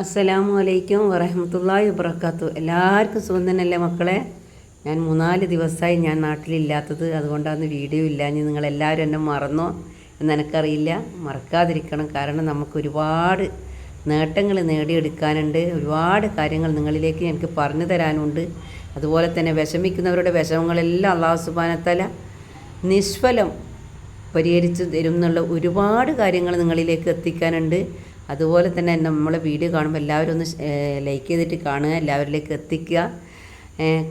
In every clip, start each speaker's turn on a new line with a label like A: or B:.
A: അസ്സലാമു അലൈക്കും വറഹമത്തല്ലാഹി വബർക്കാത്തു എല്ലാവർക്കും സുഖം തന്നെയല്ലേ മക്കളെ? ഞാൻ മൂന്നാൽ ദിവസമായി ഞാൻ നാട്ടിലില്ലാത്തത് അതുകൊണ്ടാണ് വീഡിയോ ഇല്ലാഞ്ഞ് നിങ്ങളെല്ലാവരും എന്നെ മറന്നോ എന്ന് എനിക്കറിയില്ല. മറക്കാതിരിക്കണം. കാരണം നമുക്ക് ഒരുപാട് നേട്ടങ്ങൾ നേടിയെടുക്കാനുണ്ട്. ഒരുപാട് കാര്യങ്ങൾ നിങ്ങളിലേക്ക് എനിക്ക് പറഞ്ഞു തരാനുണ്ട്. അതുപോലെ തന്നെ വിഷമിക്കുന്നവരുടെ വിഷമങ്ങളെല്ലാം അള്ളാഹു സുബാനത്തല നിഷ്ഫലം പരിഹരിച്ച് തരും എന്നുള്ള ഒരുപാട് കാര്യങ്ങൾ നിങ്ങളിലേക്ക് എത്തിക്കാനുണ്ട്. അതുപോലെ തന്നെ നമ്മളെ വീഡിയോ കാണുമ്പോൾ എല്ലാവരും ഒന്ന് ലൈക്ക് ചെയ്തിട്ട് കാണുക എല്ലാവരിലേക്ക് എത്തിക്കുക.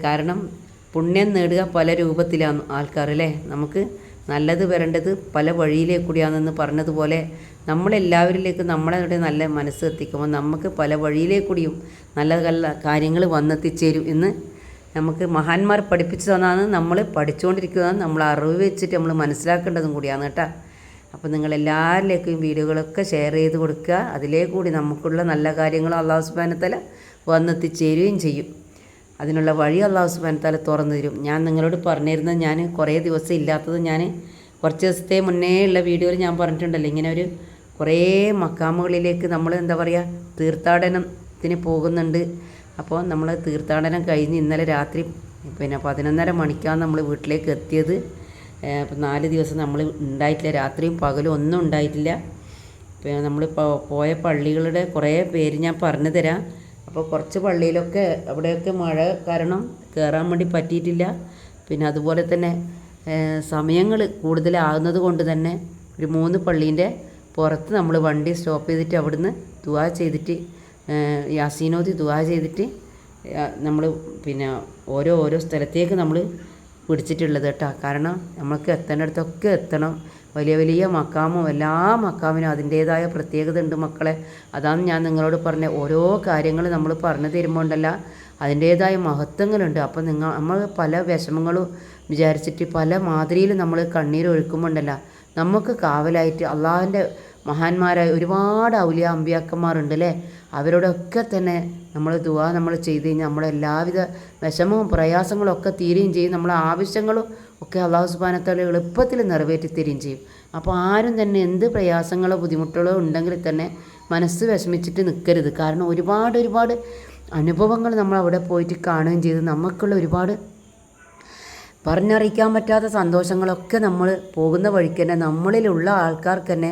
A: കാരണം പുണ്യം നേടുക പല രൂപത്തിലാണ് ആൾക്കാർ അല്ലേ? നമുക്ക് നല്ലത് വരേണ്ടത് പല വഴിയിലേ കൂടിയാണെന്ന് പറഞ്ഞതുപോലെ നമ്മളെല്ലാവരിലേക്ക് നമ്മളെ നല്ല മനസ്സ് എത്തിക്കുമ്പോൾ നമുക്ക് പല വഴിയിലേ കൂടിയും നല്ല നല്ല കാര്യങ്ങൾ വന്നെത്തിച്ചേരും എന്ന് നമുക്ക് മഹാന്മാർ പഠിപ്പിച്ചു തന്നാണ് നമ്മൾ പഠിച്ചുകൊണ്ടിരിക്കുന്നതാണ് നമ്മൾ അറിവ് വെച്ചിട്ട് നമ്മൾ മനസ്സിലാക്കേണ്ടതും കൂടിയാണ് കേട്ടോ. അപ്പോൾ നിങ്ങൾ എല്ലാവരിലേക്കും വീഡിയോകളൊക്കെ ഷെയർ ചെയ്ത് കൊടുക്കുക. അതിലേ കൂടി നമുക്കുള്ള നല്ല കാര്യങ്ങൾ അള്ളാഹു സുബാനത്തല വന്നെത്തിച്ചേരുകയും ചെയ്യും. അതിനുള്ള വഴി അള്ളാഹു സുബാനത്തല തുറന്നു തരും. ഞാൻ നിങ്ങളോട് പറഞ്ഞിരുന്നത് ഞാൻ കുറേ ദിവസം ഇല്ലാത്തത് ഞാൻ കുറച്ച് ദിവസത്തെ മുന്നേ ഉള്ള വീഡിയോയിൽ ഞാൻ പറഞ്ഞിട്ടുണ്ടല്ലോ. ഇങ്ങനെ ഒരു കുറേ മക്കാമുകളിലേക്ക് നമ്മൾ എന്താ പറയുക തീർത്ഥാടനത്തിന് പോകുന്നുണ്ട്. അപ്പോൾ നമ്മൾ തീർത്ഥാടനം കഴിഞ്ഞ് ഇന്നലെ രാത്രി പിന്നെ പതിനൊന്നര മണിക്കാണ് നമ്മൾ വീട്ടിലേക്ക് എത്തിയത്. ഏഹ് അപ്പോൾ നാല് ദിവസം നമ്മൾ ഉണ്ടായിട്ടില്ല. രാത്രിയും പകലും ഒന്നും ഉണ്ടായിട്ടില്ല. പിന്നെ നമ്മൾ പോയ പള്ളികളുടെ കുറേ പേര് ഞാൻ പറഞ്ഞു തരാം. അപ്പോൾ കുറച്ച് പള്ളിയിലൊക്കെ അവിടെയൊക്കെ മഴ കാരണം കയറാൻ വേണ്ടി പറ്റിയിട്ടില്ല. പിന്നെ അതുപോലെ തന്നെ സമയങ്ങൾ കൂടുതലാകുന്നത് കൊണ്ട് തന്നെ ഒരു മൂന്ന് പള്ളീന്റെ പുറത്ത് നമ്മൾ വണ്ടി സ്റ്റോപ്പ് ചെയ്തിട്ട് അവിടുന്ന് ദുവാ ചെയ്തിട്ട് യാസീനോതി ദുവാ ചെയ്തിട്ട് നമ്മൾ പിന്നെ ഓരോ ഓരോ സ്ഥലത്തേക്ക് നമ്മൾ പിടിച്ചിട്ടുള്ളത് കേട്ടോ. കാരണം നമുക്ക് എത്തേണ്ടടുത്തൊക്കെ എത്തണം. വലിയ വലിയ മക്കാമോ എല്ലാ മക്കാമിനും അതിന്റേതായ പ്രത്യേകത ഉണ്ട് മക്കളെ. അതാണ് ഞാൻ നിങ്ങളോട് പറഞ്ഞ. ഓരോ കാര്യങ്ങൾ നമ്മൾ പറഞ്ഞു തരുമ്പോൾ ഉണ്ടല്ല അതിന്റേതായ മഹത്വങ്ങളുണ്ട്. അപ്പോൾ നിങ്ങൾ നമ്മൾ പല വിഷമങ്ങളും വിചാരിച്ചിട്ട് പല മാതിരിയിൽ നമ്മൾ കണ്ണീർ ഒഴുക്കുമ്പോണ്ടല്ല നമുക്ക് കാവലായിട്ട് അള്ളാഹിന്റെ മഹാന്മാരായ ഒരുപാട് ഔലിയ അമ്പിയാക്കന്മാരുണ്ട് അല്ലേ അവരോടൊക്കെ തന്നെ നമ്മൾ ദുവാ നമ്മൾ ചെയ്ത് കഴിഞ്ഞാൽ നമ്മളെ എല്ലാവിധ വിഷമവും പ്രയാസങ്ങളും ഒക്കെ തീരുകയും ചെയ്യും. നമ്മളെ ആവശ്യങ്ങളും ഒക്കെ അള്ളാഹു സുബാനത്തോടെ എളുപ്പത്തിൽ നിറവേറ്റി തരികയും ചെയ്യും. അപ്പോൾ ആരും തന്നെ എന്ത് പ്രയാസങ്ങളോ ബുദ്ധിമുട്ടുകളോ ഉണ്ടെങ്കിൽ തന്നെ മനസ്സ് വിഷമിച്ചിട്ട് നിൽക്കരുത് കാരണം ഒരുപാട് ഒരുപാട് അനുഭവങ്ങൾ നമ്മൾ അവിടെ പോയിട്ട് കാണുകയും ചെയ്ത്. നമുക്കുള്ള ഒരുപാട് പറഞ്ഞറിയിക്കാൻ പറ്റാത്ത സന്തോഷങ്ങളൊക്കെ നമ്മൾ പോകുന്ന വഴിക്ക് തന്നെ നമ്മളിലുള്ള ആൾക്കാർക്ക് തന്നെ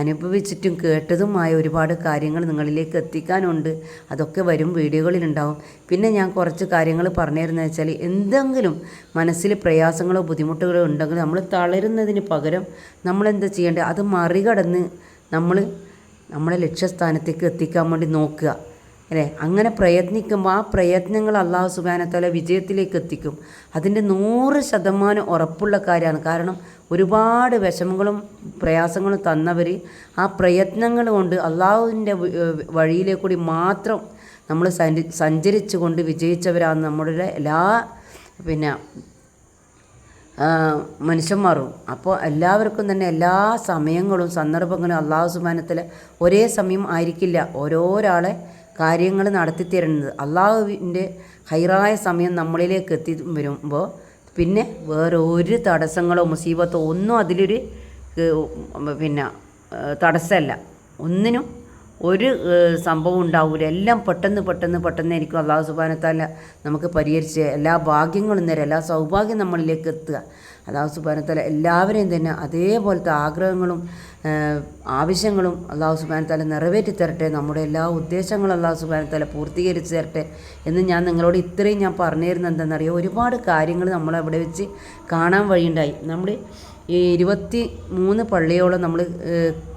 A: അനുഭവിച്ചിട്ടും കേട്ടതുമായ ഒരുപാട് കാര്യങ്ങൾ നിങ്ങളിലേക്ക് എത്തിക്കാനുണ്ട്. അതൊക്കെ വരും വീഡിയോകളിലുണ്ടാവും. പിന്നെ ഞാൻ കുറച്ച് കാര്യങ്ങൾ പറഞ്ഞിരുന്നത് വെച്ചാൽ എന്തെങ്കിലും മനസ്സിൽ പ്രയാസങ്ങളോ ബുദ്ധിമുട്ടുകളോ ഉണ്ടെങ്കിൽ നമ്മൾ തളരുന്നതിന് പകരം നമ്മളെന്താ ചെയ്യേണ്ടത്? അത് മറികടന്ന് നമ്മൾ നമ്മളെ ലക്ഷ്യസ്ഥാനത്തേക്ക് എത്തിക്കാൻ വേണ്ടി നോക്കുക. അല്ലേ? അങ്ങനെ പ്രയത്നിക്കുമ്പോൾ ആ പ്രയത്നങ്ങൾ അള്ളാഹു സുബാനത്തോലെ വിജയത്തിലേക്ക് എത്തിക്കും. അതിന്റെ നൂറ് ശതമാനം ഉറപ്പുള്ള കാര്യമാണ്. കാരണം ഒരുപാട് വിഷമങ്ങളും പ്രയാസങ്ങളും തന്നവർ ആ പ്രയത്നങ്ങൾ കൊണ്ട് അള്ളാഹുവിന്റെ വഴിയിലേക്ക് കൂടി മാത്രം നമ്മൾ സഞ്ചി സഞ്ചരിച്ചു കൊണ്ട് വിജയിച്ചവരാണ് നമ്മളുടെ എല്ലാ പിന്നെ മനുഷ്യന്മാരും. അപ്പോൾ എല്ലാവർക്കും തന്നെ എല്ലാ സമയങ്ങളും സന്ദർഭങ്ങളും അള്ളാഹു സുബാനത്തിൽ ഒരേ സമയം ആയിരിക്കില്ല. ഓരോരാളെ കാര്യങ്ങൾ നടത്തി തരുന്നത് അള്ളാഹുവിന്റെ ഹൈറായ സമയം നമ്മളിലേക്ക് എത്തി വരുമ്പോൾ പിന്നെ വേറെ ഒരു തടസ്സങ്ങളോ മുസീബത്തോ ഒന്നും അതിലൊരു പിന്നെ തടസ്സമല്ല. ഒന്നിനും ഒരു സംഭവം ഉണ്ടാവില്ല എല്ലാം പെട്ടെന്ന് പെട്ടെന്ന് പെട്ടെന്ന് ആയിരിക്കും അള്ളാഹു സുബാനത്താല നമുക്ക് പരിഹരിച്ച് എല്ലാ ഭാഗ്യങ്ങളും നേരെ എല്ലാ സൗഭാഗ്യം നമ്മളിലേക്ക് എത്തുക. അള്ളാഹു സുബാനത്തല എല്ലാവരെയും തന്നെ അതേപോലത്തെ ആഗ്രഹങ്ങളും ആവശ്യങ്ങളും അള്ളാഹു സുബാനത്തല നിറവേറ്റി തരട്ടെ. നമ്മുടെ എല്ലാ ഉദ്ദേശങ്ങളും അള്ളാഹു സുബാനത്തല പൂർത്തീകരിച്ച് തരട്ടെ എന്ന് ഞാൻ നിങ്ങളോട് ഇത്രയും ഞാൻ പറഞ്ഞു തരുന്നത് എന്താണെന്നറിയോ? ഒരുപാട് കാര്യങ്ങൾ നമ്മളവിടെ വെച്ച് കാണാൻ വഴിയുണ്ടായി. നമ്മൾ ഈ ഇരുപത്തി മൂന്ന് പള്ളിയോളം നമ്മൾ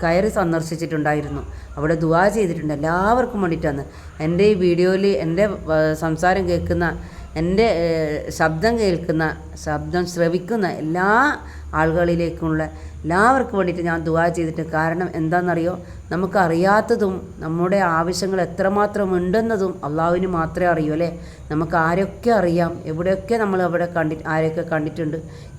A: കയറി സന്ദർശിച്ചിട്ടുണ്ടായിരുന്നു. അവിടെ ദുവാ ചെയ്തിട്ടുണ്ട് എല്ലാവർക്കും വേണ്ടിയിട്ടാണ്. എന്റെ ഈ വീഡിയോയിൽ എന്റെ സംസാരം കേൾക്കുന്ന എന്റെ ശബ്ദം കേൾക്കുന്ന ശബ്ദം ശ്രവിക്കുന്ന എല്ലാ ആളുകളിലേക്കുള്ള എല്ലാവർക്കും വേണ്ടിയിട്ട് ഞാൻ ദുവാ ചെയ്തിട്ട് കാരണം എന്താണെന്നറിയോ? നമുക്കറിയാത്തതും നമ്മുടെ ആവശ്യങ്ങൾ എത്രമാത്രം ഉണ്ടെന്നതും അള്ളാഹുവിന് മാത്രമേ അറിയൂ അല്ലേ? നമുക്ക് ആരൊക്കെ അറിയാം? എവിടെയൊക്കെ നമ്മൾ അവിടെ കണ്ടി ആരെയൊക്കെ കണ്ടിട്ടുണ്ട്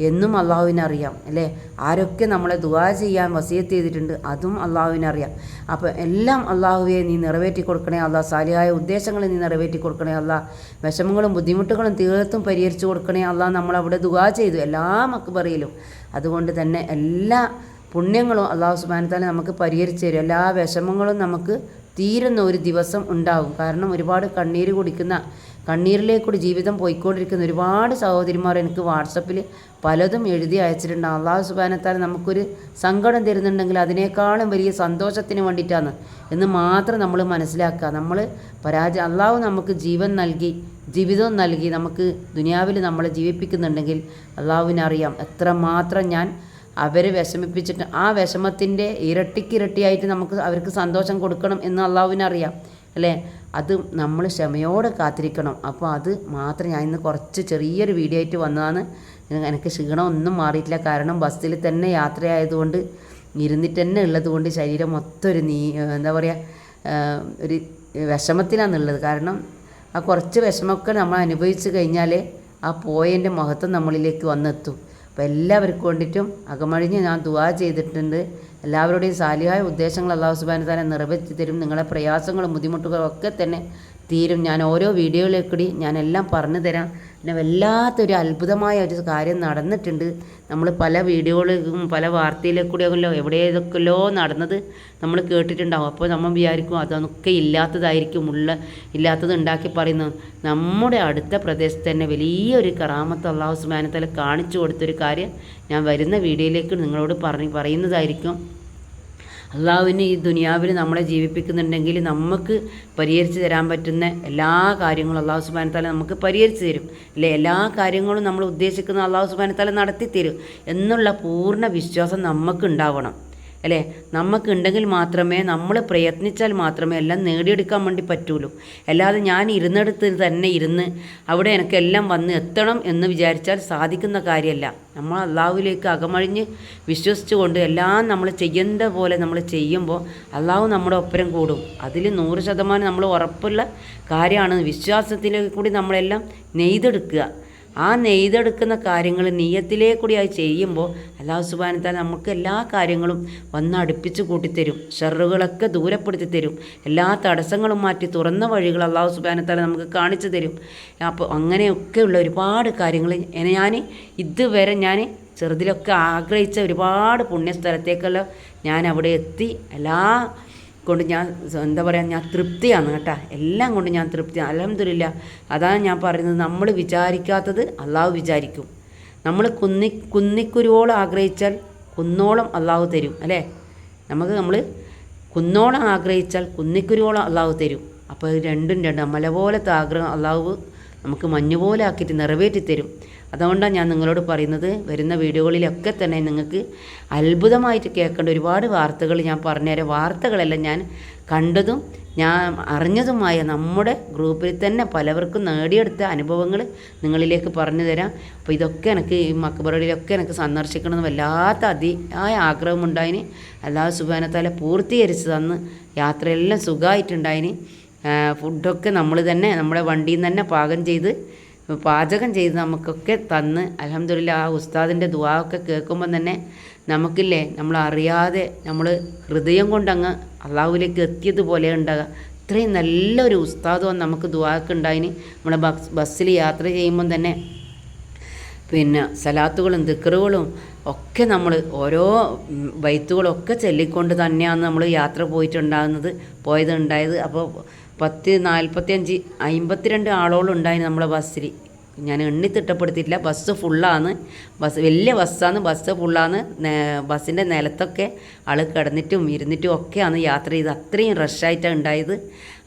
A: എന്നും അള്ളാഹുവിനെ അറിയാം അല്ലേ? ആരൊക്കെ നമ്മളെ ദുവാ ചെയ്യാൻ വസീയത്ത് ചെയ്തിട്ടുണ്ട് അതും അള്ളാഹുവിനെ അറിയാം. അപ്പോൾ എല്ലാം അള്ളാഹുവെ നീ നിറവേറ്റി കൊടുക്കണേ അള്ളാഹ് സാലിയായ ഉദ്ദേശങ്ങളെ നീ നിറവേറ്റി കൊടുക്കണേ അള്ളാഹ് വിഷമങ്ങളും ബുദ്ധിമുട്ടുകളും തീർത്തും പരിഹരിച്ചു കൊടുക്കണേ അള്ളാഹ് നമ്മളവിടെ ദുവാ ചെയ്തു. എല്ലാ മക്ബറയിലും അതുകൊണ്ട് തന്നെ എല്ലാ പുണ്യങ്ങളും അള്ളാഹു സുബാനത്താല നമുക്ക് പരിഹരിച്ചു തരും. എല്ലാ വിഷമങ്ങളും നമുക്ക് തീരുന്ന ഒരു ദിവസം ഉണ്ടാകും. കാരണം ഒരുപാട് കണ്ണീര് കുടിക്കുന്ന കണ്ണീരിലേക്കൂടി ജീവിതം പോയിക്കൊണ്ടിരിക്കുന്ന ഒരുപാട് സഹോദരിമാർ എനിക്ക് വാട്സപ്പിൽ പലതും എഴുതി അയച്ചിട്ടുണ്ട്. അള്ളാഹു സുബാനത്താൽ നമുക്കൊരു സങ്കടം തരുന്നുണ്ടെങ്കിൽ അതിനേക്കാളും വലിയ സന്തോഷത്തിന് വേണ്ടിയിട്ടാണ് എന്ന് മാത്രം നമ്മൾ മനസ്സിലാക്കുക. നമ്മൾ പരാജയം അള്ളാഹു നമുക്ക് ജീവൻ നൽകി ജീവിതം നൽകി നമുക്ക് ദുനിയാവിൽ നമ്മളെ ജീവിപ്പിക്കുന്നുണ്ടെങ്കിൽ അള്ളാഹുവിനറിയാം എത്രമാത്രം ഞാൻ അവരെ വിഷമിപ്പിച്ചിട്ട് ആ വിഷമത്തിന്റെ ഇരട്ടിക്കിരട്ടിയായിട്ട് നമുക്ക് അവർക്ക് സന്തോഷം കൊടുക്കണം എന്ന് അള്ളാഹുവിനറിയാം. അല്ലേ? അത് നമ്മൾ ക്ഷമയോടെ കാത്തിരിക്കണം. അപ്പോൾ അത് മാത്രം ഞാൻ ഇന്ന് കുറച്ച് ചെറിയൊരു വീഡിയോ ആയിട്ട് വന്നതാണ്. എനിക്ക് ക്ഷീണം ഒന്നും മാറിയിട്ടില്ല. കാരണം ബസ്സിൽ തന്നെ യാത്രയായതുകൊണ്ട് ഇരുന്നിട്ട് തന്നെ ഉള്ളത് കൊണ്ട് ശരീരം മൊത്തം ഒരു നീ എന്താ പറയുക ഒരു വിഷമത്തിലാണുള്ളത് കാരണം ആ കുറച്ച് വിഷമമൊക്കെ നമ്മൾ അനുഭവിച്ച് കഴിഞ്ഞാൽ ആ പോയതിന്റെ മഹത്വം നമ്മളിലേക്ക് വന്നെത്തും. അപ്പോൾ എല്ലാവർക്കും വേണ്ടിയിട്ടും അകമഴിഞ്ഞ് ഞാൻ ദുവാ ചെയ്തിട്ടുണ്ട്. എല്ലാവരുടെയും സാലിയായ ഉദ്ദേശങ്ങൾ അള്ളാഹു സുബാന തന്നെ നിറവേറ്റി തരും. നിങ്ങളുടെ പ്രയാസങ്ങളും ബുദ്ധിമുട്ടുകളും ഒക്കെ തന്നെ തീരും. ഞാൻ ഓരോ വീഡിയോയിലേക്കൂടി ഞാനെല്ലാം പറഞ്ഞു തരാം. പിന്നെ വല്ലാത്തൊരു അത്ഭുതമായ ഒരു കാര്യം നടന്നിട്ടുണ്ട്. നമ്മൾ പല വീഡിയോകളിലും പല വാർത്തയിലേക്കൂടിയല്ലോ എവിടെയൊക്കെല്ലോ നടന്നത് നമ്മൾ കേട്ടിട്ടുണ്ടാവും. അപ്പോൾ നമ്മൾ വിചാരിക്കും അതൊക്കെ ഇല്ലാത്തതായിരിക്കും ഉള്ള ഇല്ലാത്തത് ഉണ്ടാക്കി പറയുന്നത്. നമ്മുടെ അടുത്ത പ്രദേശത്ത് തന്നെ വലിയൊരു കറാമത്ത് അള്ളാഹു സുബാനത്തല കാണിച്ചു കൊടുത്തൊരു കാര്യം ഞാൻ വരുന്ന വീഡിയോയിലേക്ക് നിങ്ങളോട് പറഞ്ഞ് പറയുന്നതായിരിക്കും. അള്ളാഹുവിന് ഈ ദുനിയാവിൽ നമ്മളെ ജീവിപ്പിക്കുന്നുണ്ടെങ്കിൽ നമുക്ക് പരിഹരിച്ച് തരാൻ പറ്റുന്ന എല്ലാ കാര്യങ്ങളും അള്ളാഹു സുബാനത്താല നമുക്ക് പരിഹരിച്ച് തരും. അല്ലേ? എല്ലാ കാര്യങ്ങളും നമ്മൾ ഉദ്ദേശിക്കുന്ന അള്ളാഹു സുബാനത്താല നടത്തി തരും എന്നുള്ള പൂർണ വിശ്വാസം നമുക്ക് ഉണ്ടാവണം. അല്ലേ? നമുക്കുണ്ടെങ്കിൽ മാത്രമേ നമ്മൾ പ്രയത്നിച്ചാൽ മാത്രമേ എല്ലാം നേടിയെടുക്കാൻ വേണ്ടി പറ്റുള്ളൂ അല്ലാതെ ഞാൻ ഇരുന്നിടത്ത് തന്നെ ഇരുന്ന് അവിടെ എനിക്കെല്ലാം വന്ന് എത്തണം എന്ന് വിചാരിച്ചാൽ സാധിക്കുന്ന കാര്യമല്ല. നമ്മൾ അള്ളാഹുവിലേക്ക് അകമഴിഞ്ഞ് വിശ്വസിച്ചുകൊണ്ട് എല്ലാം നമ്മൾ ചെയ്യേണ്ട പോലെ നമ്മൾ ചെയ്യുമ്പോൾ അള്ളാഹു നമ്മുടെ ഒപ്പരം കൂടും. അതിൽ നൂറ് ശതമാനം നമ്മൾ ഉറപ്പുള്ള കാര്യമാണ്. വിശ്വാസത്തിലേക്ക് കൂടി നമ്മളെല്ലാം നെയ്തെടുക്കുക. ആ നെയ്തെടുക്കുന്ന കാര്യങ്ങൾ നീയത്തിലേ കൂടി അത് ചെയ്യുമ്പോൾ അള്ളാഹു സുബാനത്താൽ നമുക്ക് എല്ലാ കാര്യങ്ങളും വന്ന് അടുപ്പിച്ച് കൂട്ടിത്തരും. ഷെറുകളൊക്കെ ദൂരപ്പെടുത്തി തരും. എല്ലാ തടസ്സങ്ങളും മാറ്റി തുറന്ന വഴികൾ അള്ളാഹു സുബാനത്താൽ നമുക്ക് കാണിച്ചു തരും. അപ്പോൾ അങ്ങനെയൊക്കെയുള്ള ഒരുപാട് കാര്യങ്ങൾ ഞാൻ ഇതുവരെ ഞാൻ ചെറുതിലൊക്കെ ആഗ്രഹിച്ച ഒരുപാട് പുണ്യസ്ഥലത്തേക്കെല്ലാം ഞാൻ അവിടെ എത്തി. എല്ലാ കൊണ്ട് ഞാൻ എന്താ പറയുക ഞാൻ തൃപ്തിയാണ് കേട്ടോ. എല്ലാം കൊണ്ട് ഞാൻ തൃപ്തി. അലഹമില്ല അതാണ് ഞാൻ പറയുന്നത്. നമ്മൾ വിചാരിക്കാത്തത് അള്ളാഹു വിചാരിക്കും. നമ്മൾ കുന്നി കുന്നിക്കുരുവോളം ആഗ്രഹിച്ചാൽ കുന്നോളം അള്ളാഹു തരും അല്ലേ? നമുക്ക് നമ്മൾ കുന്നോളം ആഗ്രഹിച്ചാൽ കുന്നിക്കുരുവോളം അള്ളാഹു തരും. അപ്പോൾ രണ്ടും രണ്ടും. മല പോലത്തെ ആഗ്രഹം അള്ളാഹു നമുക്ക് മഞ്ഞ് പോലെ ആക്കിയിട്ട് നിറവേറ്റി തരും അതുകൊണ്ടാണ് ഞാൻ നിങ്ങളോട് പറയുന്നത് വരുന്ന വീഡിയോകളിലൊക്കെ തന്നെ നിങ്ങൾക്ക് അത്ഭുതമായിട്ട് കേൾക്കേണ്ട ഒരുപാട് വാർത്തകൾ ഞാൻ പറഞ്ഞുതരാം വാർത്തകളെല്ലാം ഞാൻ കണ്ടതും ഞാൻ അറിഞ്ഞതുമായ നമ്മുടെ ഗ്രൂപ്പിൽ തന്നെ പലവർക്കും നേടിയെടുത്ത അനുഭവങ്ങൾ നിങ്ങളിലേക്ക് പറഞ്ഞു തരാം. അപ്പോൾ ഇതൊക്കെ എനിക്ക് ഈ മക്കബറയിലൊക്കെ എനിക്ക് സന്ദർശിക്കണമെന്ന് വല്ലാത്ത അതിയായ ആഗ്രഹമുണ്ടായിന്. അല്ലാതെ സുബാനത്താലെ പൂർത്തീകരിച്ച് തന്ന് യാത്രയെല്ലാം സുഖമായിട്ടുണ്ടായിന്. ഫുഡൊക്കെ നമ്മൾ തന്നെ നമ്മുടെ വണ്ടിയിൽ നിന്ന് തന്നെ പാകം ചെയ്ത് പാചകം ചെയ്ത് നമുക്കൊക്കെ തന്ന് അലഹമ്മദില്ല ആ ഉസ്താദിന്റെ ദുവാ ഒക്കെ കേൾക്കുമ്പം തന്നെ നമുക്കില്ലേ നമ്മൾ അറിയാതെ നമ്മൾ ഹൃദയം കൊണ്ടങ്ങ് അള്ളാഹുവിലേക്ക് എത്തിയതുപോലെ ഉണ്ടാകുക ഇത്രയും നല്ലൊരു ഉസ്താദും നമുക്ക് ദുവാക്ക് ഉണ്ടായിന്. നമ്മളെ ബസ് ബസ്സിൽ യാത്ര ചെയ്യുമ്പം തന്നെ പിന്നെ സലാത്തുകളും ദിക്കറുകളും ഒക്കെ നമ്മൾ ഓരോ ബൈത്തുകളൊക്കെ ചൊല്ലിക്കൊണ്ട് തന്നെയാണ് നമ്മൾ യാത്ര പോയിട്ടുണ്ടാകുന്നത് പോയത് ഉണ്ടായത് അപ്പോൾ പത്ത് നാൽപ്പത്തിയഞ്ച് അമ്പത്തിരണ്ട് ആളോളം ഉണ്ടായിരുന്നു നമ്മളെ ബസ്സിൽ. ഞാൻ എണ്ണി തിട്ടപ്പെടുത്തിയിട്ടില്ല. ബസ് ഫുള്ളാണ് ബസ് വലിയ ബസ്സാണ് ബസ് ഫുള്ളാണ് ബസ്സിന്റെ നിലത്തൊക്കെ ആൾ കിടന്നിട്ടും ഇരുന്നിട്ടും ഒക്കെയാണ് യാത്ര ചെയ്ത് അത്രയും റഷായിട്ടാണ് ഉണ്ടായത്.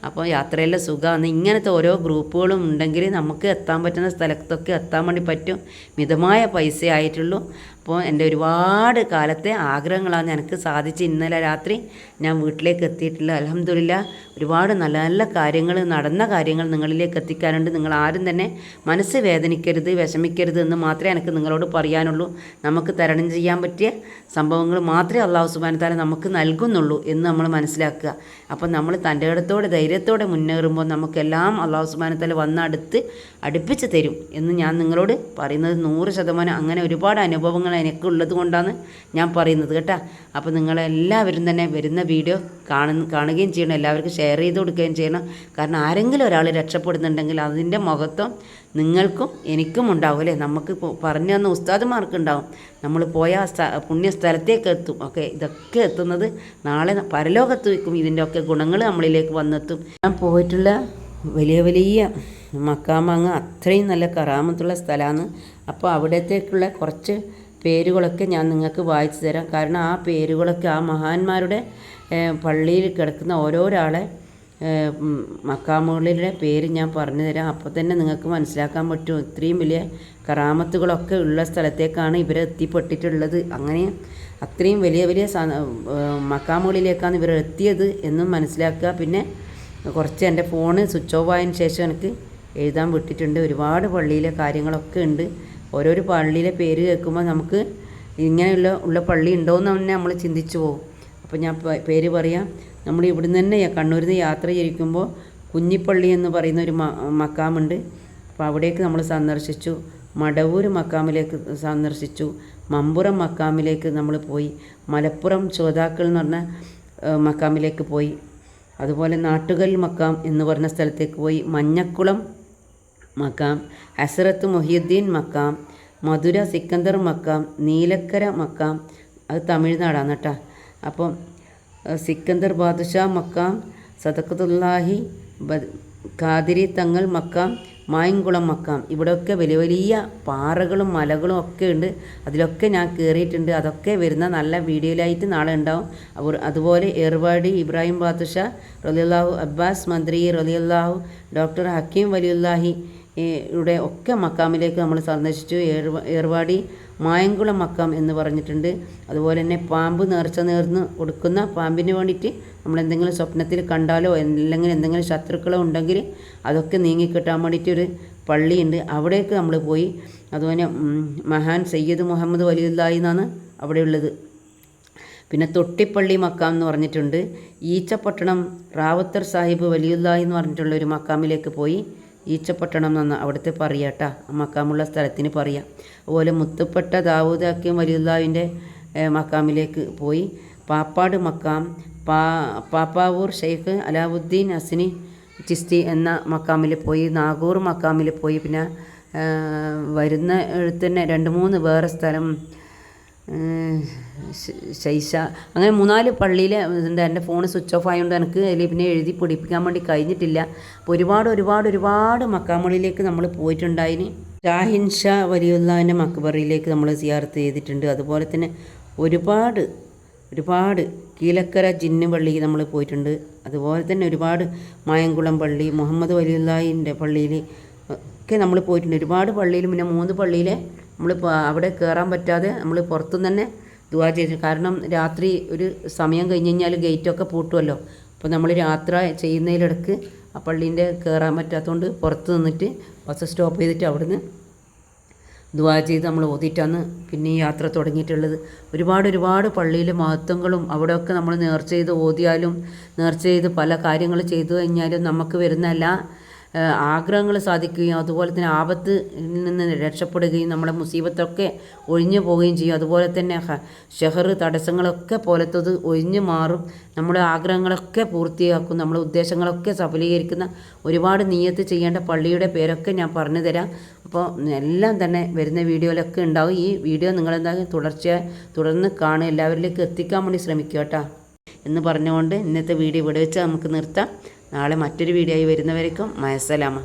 A: അപ്പോൾ യാത്രയിലെ സുഖമാണ്. ഇങ്ങനത്തെ ഓരോ ഗ്രൂപ്പുകളും ഉണ്ടെങ്കിൽ നമുക്ക് എത്താൻ പറ്റുന്ന സ്ഥലത്തൊക്കെ എത്താൻ വേണ്ടി പറ്റും. മിതമായ പൈസ ആയിട്ടുള്ളൂ. അപ്പോൾ എന്റെ ഒരുപാട് കാലത്തെ ആഗ്രഹങ്ങളാണ് എനിക്ക് സാധിച്ച് ഇന്നലെ രാത്രി ഞാൻ വീട്ടിലേക്ക് എത്തിയിട്ടില്ല അലഹമില്ല ഒരുപാട് നല്ല നല്ല കാര്യങ്ങൾ നടന്ന കാര്യങ്ങൾ നിങ്ങളിലേക്ക് എത്തിക്കാനുണ്ട്. നിങ്ങൾ ആരും തന്നെ മനസ്സ് വേദനിക്കരുത് വിഷമിക്കരുത് എന്ന് മാത്രമേ എനിക്ക് നിങ്ങളോട് പറയാനുള്ളൂ. നമുക്ക് തരണം ചെയ്യാൻ പറ്റിയ സംഭവങ്ങൾ മാത്രമേ അള്ളാഹു സുബാനത്താല നമുക്ക് നൽകുന്നുള്ളൂ എന്ന് നമ്മൾ മനസ്സിലാക്കുക. അപ്പം നമ്മൾ തന്റെ ഇടത്തോടെ ധൈര്യത്തോടെ മുന്നേറുമ്പോൾ നമുക്കെല്ലാം അള്ളാഹു സുബാനത്തല വന്നടുത്ത് അടുപ്പിച്ച് തരും എന്ന് ഞാൻ നിങ്ങളോട് പറയുന്നത് നൂറ് ശതമാനം അങ്ങനെ ഒരുപാട് അനുഭവങ്ങൾ എനിക്ക് ഉള്ളത് കൊണ്ടാണ് ഞാൻ പറയുന്നത് കേട്ടോ. അപ്പോൾ നിങ്ങളെല്ലാവരും തന്നെ വരുന്ന വീഡിയോ കാണുന്ന കാണുകയും ചെയ്യണം. എല്ലാവർക്കും ഷെയർ ചെയ്ത് കൊടുക്കുകയും ചെയ്യണം. കാരണം ആരെങ്കിലും ഒരാൾ രക്ഷപ്പെടുന്നുണ്ടെങ്കിൽ അതിന്റെ മഹത്വം നിങ്ങൾക്കും എനിക്കും ഉണ്ടാവും അല്ലേ? നമുക്ക് പറഞ്ഞു തന്ന ഉസ്താദുമാർക്കുണ്ടാവും. നമ്മൾ പോയ പുണ്യ സ്ഥലത്തേക്ക് എത്തും. ഓക്കെ ഇതൊക്കെ എത്തുന്നത് നാളെ പരലോകത്ത് വയ്ക്കും. ഇതിന്റെ ഒക്കെ ഗുണങ്ങൾ നമ്മളിലേക്ക് വന്നെത്തും. ഞാൻ പോയിട്ടുള്ള വലിയ വലിയ മക്കാമങ്ങ് അത്രയും നല്ല കറാമത്തുള്ള സ്ഥലമാണ്. അപ്പോൾ അവിടത്തേക്കുള്ള കുറച്ച് പേരുകളൊക്കെ ഞാൻ നിങ്ങൾക്ക് വായിച്ചു തരാം. കാരണം ആ പേരുകളൊക്കെ ആ മഹാന്മാരുടെ പള്ളിയിൽ കിടക്കുന്ന ഓരോരാളെ മക്കാമുകളിലെ പേര് ഞാൻ പറഞ്ഞു തരാം. അപ്പോൾ തന്നെ നിങ്ങൾക്ക് മനസ്സിലാക്കാൻ പറ്റും. ഇത്രയും വലിയ കറാമത്തുകളൊക്കെ ഉള്ള സ്ഥലത്തേക്കാണ് ഇവർ എത്തിപ്പെട്ടിട്ടുള്ളത്. അങ്ങനെ അത്രയും വലിയ വലിയ മക്കാമുകളിലേക്കാണ് ഇവർ എത്തിയത് എന്നും മനസ്സിലാക്കുക. പിന്നെ കുറച്ച് എന്റെ ഫോണ് സ്വിച്ച് ഓഫ് ആയതിനു ശേഷം എനിക്ക് എഴുതാൻ വിട്ടിട്ടുണ്ട്. ഒരുപാട് പള്ളിയിലെ കാര്യങ്ങളൊക്കെ ഉണ്ട്. ഓരോരോ പള്ളിയിലെ പേര് കേൾക്കുമ്പോൾ നമുക്ക് ഇങ്ങനെയുള്ള ഉള്ള പള്ളി ഉണ്ടോയെന്ന് തന്നെ നമ്മൾ ചിന്തിച്ചു പോകും. അപ്പോൾ ഞാൻ പേര് പറയാം. നമ്മൾ ഇവിടുന്ന് തന്നെ കണ്ണൂരിൽ നിന്ന് യാത്ര ചെയ്യിക്കുമ്പോൾ കുഞ്ഞിപ്പള്ളി എന്ന് പറയുന്ന ഒരു മക്കാമുണ്ട്. അപ്പോൾ അവിടേക്ക് നമ്മൾ സന്ദർശിച്ചു. മടവൂർ മക്കാമിലേക്ക് സന്ദർശിച്ചു. മമ്പുറം മക്കാമിലേക്ക് നമ്മൾ പോയി. മലപ്പുറം ചോതാക്കൾ എന്ന് പറഞ്ഞ മക്കാമിലേക്ക് പോയി. അതുപോലെ നാട്ടുകൽ മക്കാം എന്ന് പറഞ്ഞ സ്ഥലത്തേക്ക് പോയി. മഞ്ഞക്കുളം മക്കാം. ഹസരത്ത് മൊഹിയുദ്ദീൻ മക്കാം. മധുര സിക്കന്ദർ മക്കാം. നീലക്കര മക്കാം. അത് തമിഴ്നാടാണ് കേട്ടോ. അപ്പം സിക്കന്ദർ ബാദുഷാ മക്കാം സദക്കത്തുല്ലാഹി ഖാദിരി തങ്ങൾ മക്കാം മായംകുളം മക്കാം. ഇവിടെയൊക്കെ വലിയ വലിയ പാറകളും മലകളും ഒക്കെ ഉണ്ട്. അതിലൊക്കെ ഞാൻ കയറിയിട്ടുണ്ട് അതൊക്കെ വരുന്ന നല്ല വീഡിയോയിലായിട്ട് നാളെ ഉണ്ടാവും. അവർ അതുപോലെ ഏർവാടി ഇബ്രാഹിം ബാദുഷ റലിയുല്ലാഹു അബ്ബാസ് മന്ത്രി റലിയുല്ലാഹു ഡോക്ടർ ഹക്കീം വലിയുല്ലാഹി യുടെ ഒക്കെ മക്കാമിലേക്ക് നമ്മൾ സന്ദർശിച്ചു. ഏർവ ഏർവാടി മായംകുളം മക്കാം എന്ന് പറഞ്ഞിട്ടുണ്ട്. അതുപോലെ തന്നെ പാമ്പ് നേർച്ച നേർന്ന് കൊടുക്കുന്ന പാമ്പിന് വേണ്ടിയിട്ട് നമ്മൾ എന്തെങ്കിലും സ്വപ്നത്തിൽ കണ്ടാലോ അല്ലെങ്കിൽ എന്തെങ്കിലും ശത്രുക്കളോ ഉണ്ടെങ്കിൽ അതൊക്കെ നീങ്ങിക്കിട്ടാൻ വേണ്ടിയിട്ട് ഒരു പള്ളിയുണ്ട്. അവിടേക്ക് നമ്മൾ പോയി. അതുപോലെ മഹാൻ സയ്യിദ് മുഹമ്മദ് വലിയുല്ലായി എന്നാണ് അവിടെയുള്ളത്. പിന്നെ തൊട്ടിപ്പള്ളി മക്കാം എന്ന് പറഞ്ഞിട്ടുണ്ട്. ഈച്ചപ്പട്ടണം റാവത്തർ സാഹിബ് വലിയുല്ലായി എന്ന് പറഞ്ഞിട്ടുള്ള ഒരു മക്കാമിലേക്ക് പോയി. ഈച്ചപ്പട്ടണം എന്ന് അവിടുത്തെ പറയാട്ടാ. മക്കാമുള്ള സ്ഥലത്തിന് പറയാം. അതുപോലെ മുത്തുപ്പെട്ട ദാവൂദ് ഹക്കീം വലിയുള്ളാവിന്റെ മക്കാമിലേക്ക് പോയി. പാപ്പാട് മക്കാം പാ പാപ്പാവൂർ ഷെയ്ഖ് അലാവുദ്ദീൻ ഹസനി ചിസ്തി എന്ന മക്കാമിൽ പോയി. നാഗൂർ മക്കാമിൽ പോയി. പിന്നെ വരുന്ന എഴുത്തന്നെ രണ്ട് മൂന്ന് വേറെ സ്ഥലം ശൈശ. അങ്ങനെ മൂന്നാൽ പള്ളിയിൽ എന്താ എന്റെ ഫോൺ സ്വിച്ച് ഓഫ് ആയതുകൊണ്ട് എനിക്ക് അതിൽ പിന്നെ എഴുതി പിടിപ്പിക്കാൻ വേണ്ടി കഴിഞ്ഞിട്ടില്ല. അപ്പോൾ ഒരുപാട് ഒരുപാട് ഒരുപാട് മക്കാമുകളിലേക്ക് നമ്മൾ പോയിട്ടുണ്ടായിന്. ഷാഹിൻ ഷാ വലിയുള്ളതിന്റെ മക്ബറിയിലേക്ക് നമ്മൾ സിയാർത്ത് ചെയ്തിട്ടുണ്ട്. അതുപോലെ തന്നെ ഒരുപാട് ഒരുപാട് കീലക്കര ജിന്ന് പള്ളി നമ്മൾ പോയിട്ടുണ്ട്. അതുപോലെ തന്നെ ഒരുപാട് മായംകുളം പള്ളി മുഹമ്മദ് വലിയുള്ളാഹിന്റെ പള്ളിയിൽ ഒക്കെ നമ്മൾ പോയിട്ടുണ്ട്. ഒരുപാട് പള്ളിയിൽ പിന്നെ മൂന്ന് പള്ളിയിൽ നമ്മൾ അവിടെ കയറാൻ പറ്റാതെ നമ്മൾ പുറത്തുനിന്ന് തന്നെ ദുവാ ചെയ്തു. കാരണം രാത്രി ഒരു സമയം കഴിഞ്ഞ് കഴിഞ്ഞാൽ ഗേറ്റൊക്കെ പൂട്ടുമല്ലോ അപ്പോൾ നമ്മൾ യാത്ര ചെയ്യുന്നതിലിടക്ക് ആ പള്ളീന്റെ കയറാൻ പറ്റാത്തതുകൊണ്ട് പുറത്ത് നിന്നിട്ട് ബസ് സ്റ്റോപ്പ് ചെയ്തിട്ട് അവിടുന്ന് ദുവാ ചെയ്ത് നമ്മൾ ഓതിയിട്ടാണ് പിന്നെ യാത്ര തുടങ്ങിയിട്ടുള്ളത്. ഒരുപാട് ഒരുപാട് പള്ളിയിലെ മഹത്വങ്ങളും അവിടെയൊക്കെ നമ്മൾ നേർച്ച ചെയ്ത് ഓതിയാലും നേർച്ച ചെയ്ത് പല കാര്യങ്ങൾ ചെയ്തു കഴിഞ്ഞാലും നമുക്ക് വരുന്ന എല്ലാ ആഗ്രഹങ്ങൾ സാധിക്കുകയും അതുപോലെ തന്നെ ആപത്ത് നിന്ന് രക്ഷപ്പെടുകയും നമ്മുടെ മുസീബത്തൊക്കെ ഒഴിഞ്ഞു പോവുകയും ചെയ്യും. അതുപോലെ തന്നെ ഷെഹർ തടസ്സങ്ങളൊക്കെ പോലത്തത് ഒഴിഞ്ഞു മാറും. നമ്മുടെ ആഗ്രഹങ്ങളൊക്കെ പൂർത്തിയാക്കും. നമ്മുടെ ഉദ്ദേശങ്ങളൊക്കെ സഫലീകരിക്കുന്ന ഒരുപാട് നീയത്ത് ചെയ്യേണ്ട പള്ളിയുടെ പേരൊക്കെ ഞാൻ പറഞ്ഞു തരാം. അപ്പോൾ എല്ലാം തന്നെ വരുന്ന വീഡിയോയിലൊക്കെ ഉണ്ടാവും. ഈ വീഡിയോ നിങ്ങളെന്തായാലും തുടർച്ചയായി തുടർന്ന് കാണുക. എല്ലാവരിലേക്ക് എത്തിക്കാൻ വേണ്ടി ശ്രമിക്കുക കേട്ടോ. എന്ന് പറഞ്ഞുകൊണ്ട് ഇന്നത്തെ വീഡിയോ ഇവിടെ വെച്ച് നമുക്ക് നിർത്താം. നാളെ മറ്റൊരു വീഡിയോ ആയി വരുന്നവരേക്കും മയസലാമ.